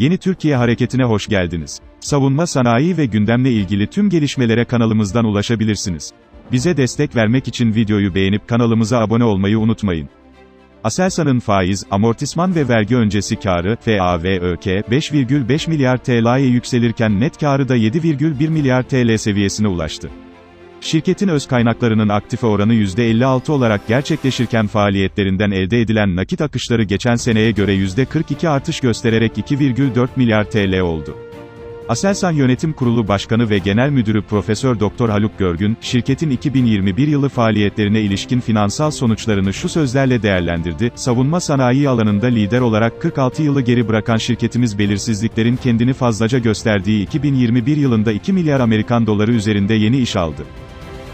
Yeni Türkiye Hareketi'ne hoş geldiniz. Savunma sanayi ve gündemle ilgili tüm gelişmelere kanalımızdan ulaşabilirsiniz. Bize destek vermek için videoyu beğenip kanalımıza abone olmayı unutmayın. Aselsan'ın faiz, amortisman ve vergi öncesi karı, FAVÖK, 5,5 milyar TL'ye yükselirken net karı da 7,1 milyar TL seviyesine ulaştı. Şirketin öz kaynaklarının aktife oranı %56 olarak gerçekleşirken faaliyetlerinden elde edilen nakit akışları geçen seneye göre %42 artış göstererek 2,4 milyar TL oldu. Aselsan Yönetim Kurulu Başkanı ve Genel Müdürü Profesör Doktor Haluk Görgün, şirketin 2021 yılı faaliyetlerine ilişkin finansal sonuçlarını şu sözlerle değerlendirdi: Savunma sanayi alanında lider olarak 46 yılı geri bırakan şirketimiz belirsizliklerin kendini fazlaca gösterdiği 2021 yılında 2 milyar Amerikan doları üzerinde yeni iş aldı.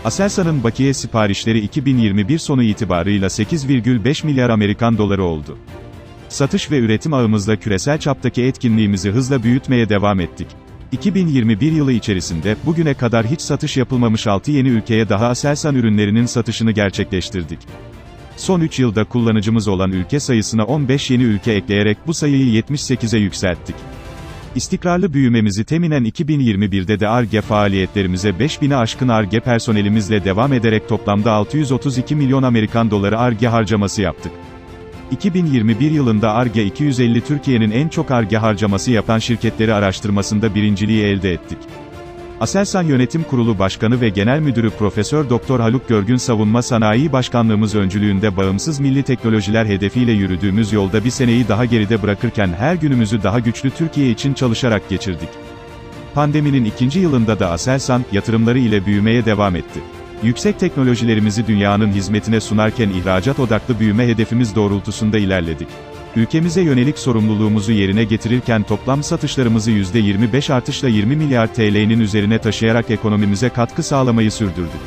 Aselsan'ın bakiye siparişleri 2021 sonu itibarıyla 8,5 milyar Amerikan doları oldu. Satış ve üretim ağımızda küresel çaptaki etkinliğimizi hızla büyütmeye devam ettik. 2021 yılı içerisinde, bugüne kadar hiç satış yapılmamış 6 yeni ülkeye daha Aselsan ürünlerinin satışını gerçekleştirdik. Son 3 yılda kullanıcımız olan ülke sayısına 15 yeni ülke ekleyerek bu sayıyı 78'e yükselttik. İstikrarlı büyümemizi teminen 2021'de de ARGE faaliyetlerimize 5000'e aşkın ARGE personelimizle devam ederek toplamda 632 milyon Amerikan doları ARGE harcaması yaptık. 2021 yılında ARGE 250 Türkiye'nin en çok ARGE harcaması yapan şirketleri araştırmasında birinciliği elde ettik. Aselsan Yönetim Kurulu Başkanı ve Genel Müdürü Profesör Doktor Haluk Görgün Savunma Sanayi Başkanlığımız öncülüğünde bağımsız milli teknolojiler hedefiyle yürüdüğümüz yolda bir seneyi daha geride bırakırken her günümüzü daha güçlü Türkiye için çalışarak geçirdik. Pandeminin ikinci yılında da Aselsan, yatırımları ile büyümeye devam etti. Yüksek teknolojilerimizi dünyanın hizmetine sunarken ihracat odaklı büyüme hedefimiz doğrultusunda ilerledik. Ülkemize yönelik sorumluluğumuzu yerine getirirken toplam satışlarımızı %25 artışla 20 milyar TL'nin üzerine taşıyarak ekonomimize katkı sağlamayı sürdürdük.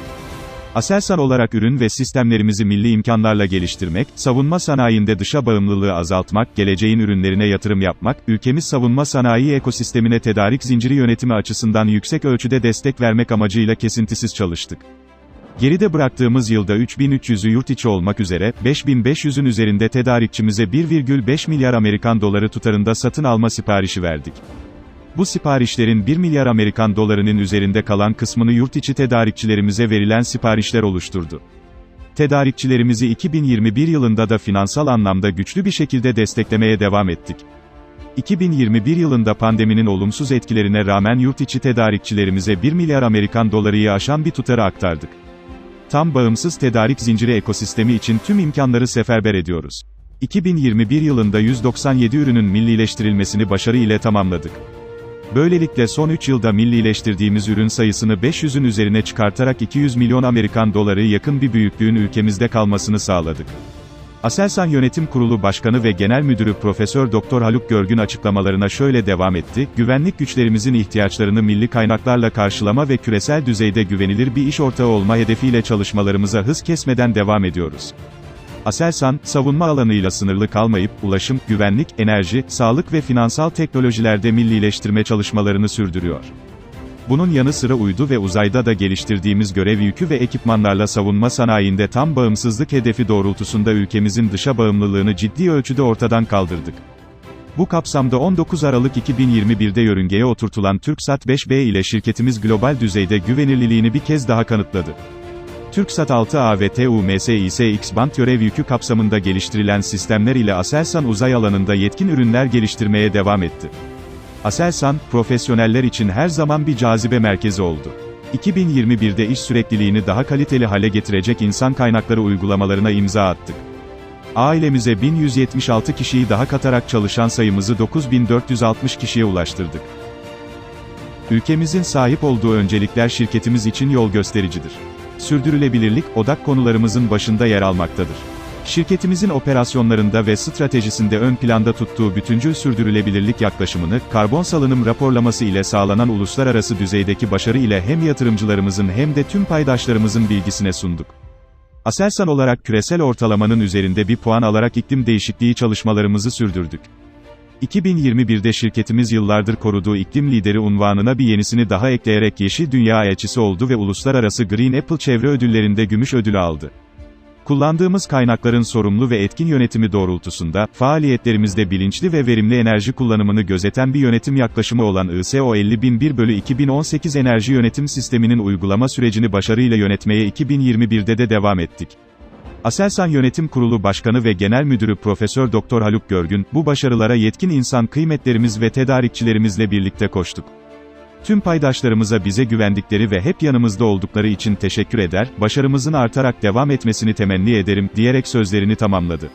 Aselsan olarak ürün ve sistemlerimizi milli imkanlarla geliştirmek, savunma sanayinde dışa bağımlılığı azaltmak, geleceğin ürünlerine yatırım yapmak, ülkemiz savunma sanayi ekosistemine tedarik zinciri yönetimi açısından yüksek ölçüde destek vermek amacıyla kesintisiz çalıştık. Geride bıraktığımız yılda 3300'ü yurt içi olmak üzere, 5500'ün üzerinde tedarikçimize 1,5 milyar Amerikan doları tutarında satın alma siparişi verdik. Bu siparişlerin 1 milyar Amerikan dolarının üzerinde kalan kısmını yurt içi tedarikçilerimize verilen siparişler oluşturdu. Tedarikçilerimizi 2021 yılında da finansal anlamda güçlü bir şekilde desteklemeye devam ettik. 2021 yılında pandeminin olumsuz etkilerine rağmen yurt içi tedarikçilerimize 1 milyar Amerikan dolarıyı aşan bir tutarı aktardık. Tam bağımsız tedarik zinciri ekosistemi için tüm imkanları seferber ediyoruz. 2021 yılında 197 ürünün millileştirilmesini başarı ile tamamladık. Böylelikle son 3 yılda millileştirdiğimiz ürün sayısını 500'ün üzerine çıkartarak 200 milyon Amerikan doları yakın bir büyüklüğün ülkemizde kalmasını sağladık. Aselsan Yönetim Kurulu Başkanı ve Genel Müdürü Profesör Doktor Haluk Görgün açıklamalarına şöyle devam etti: Güvenlik güçlerimizin ihtiyaçlarını milli kaynaklarla karşılama ve küresel düzeyde güvenilir bir iş ortağı olma hedefiyle çalışmalarımıza hız kesmeden devam ediyoruz. Aselsan, savunma alanıyla sınırlı kalmayıp, ulaşım, güvenlik, enerji, sağlık ve finansal teknolojilerde millileştirme çalışmalarını sürdürüyor. Bunun yanı sıra uydu ve uzayda da geliştirdiğimiz görev yükü ve ekipmanlarla savunma sanayinde tam bağımsızlık hedefi doğrultusunda ülkemizin dışa bağımlılığını ciddi ölçüde ortadan kaldırdık. Bu kapsamda 19 Aralık 2021'de yörüngeye oturtulan TürkSat 5B ile şirketimiz global düzeyde güvenilirliğini bir kez daha kanıtladı. TürkSat 6A ve TUMSIS X-band görev yükü kapsamında geliştirilen sistemler ile Aselsan uzay alanında yetkin ürünler geliştirmeye devam etti. Aselsan, profesyoneller için her zaman bir cazibe merkezi oldu. 2021'de iş sürekliliğini daha kaliteli hale getirecek insan kaynakları uygulamalarına imza attık. Ailemize 1176 kişiyi daha katarak çalışan sayımızı 9460 kişiye ulaştırdık. Ülkemizin sahip olduğu öncelikler şirketimiz için yol göstericidir. Sürdürülebilirlik, odak konularımızın başında yer almaktadır. Şirketimizin operasyonlarında ve stratejisinde ön planda tuttuğu bütüncül sürdürülebilirlik yaklaşımını, karbon salınım raporlaması ile sağlanan uluslararası düzeydeki başarı ile hem yatırımcılarımızın hem de tüm paydaşlarımızın bilgisine sunduk. Aselsan olarak küresel ortalamanın üzerinde bir puan alarak iklim değişikliği çalışmalarımızı sürdürdük. 2021'de şirketimiz yıllardır koruduğu iklim lideri unvanına bir yenisini daha ekleyerek Yeşil Dünya elçisi oldu ve Uluslararası Green Apple Çevre Ödülleri'nde gümüş ödülü aldı. Kullandığımız kaynakların sorumlu ve etkin yönetimi doğrultusunda, faaliyetlerimizde bilinçli ve verimli enerji kullanımını gözeten bir yönetim yaklaşımı olan ISO 50001 bölü 2018 enerji yönetim sisteminin uygulama sürecini başarıyla yönetmeye 2021'de de devam ettik. Aselsan Yönetim Kurulu Başkanı ve Genel Müdürü Profesör Doktor Haluk Görgün, bu başarılara yetkin insan kıymetlerimiz ve tedarikçilerimizle birlikte koştuk. Tüm paydaşlarımıza bize güvendikleri ve hep yanımızda oldukları için teşekkür eder, başarımızın artarak devam etmesini temenni ederim, diyerek sözlerini tamamladı.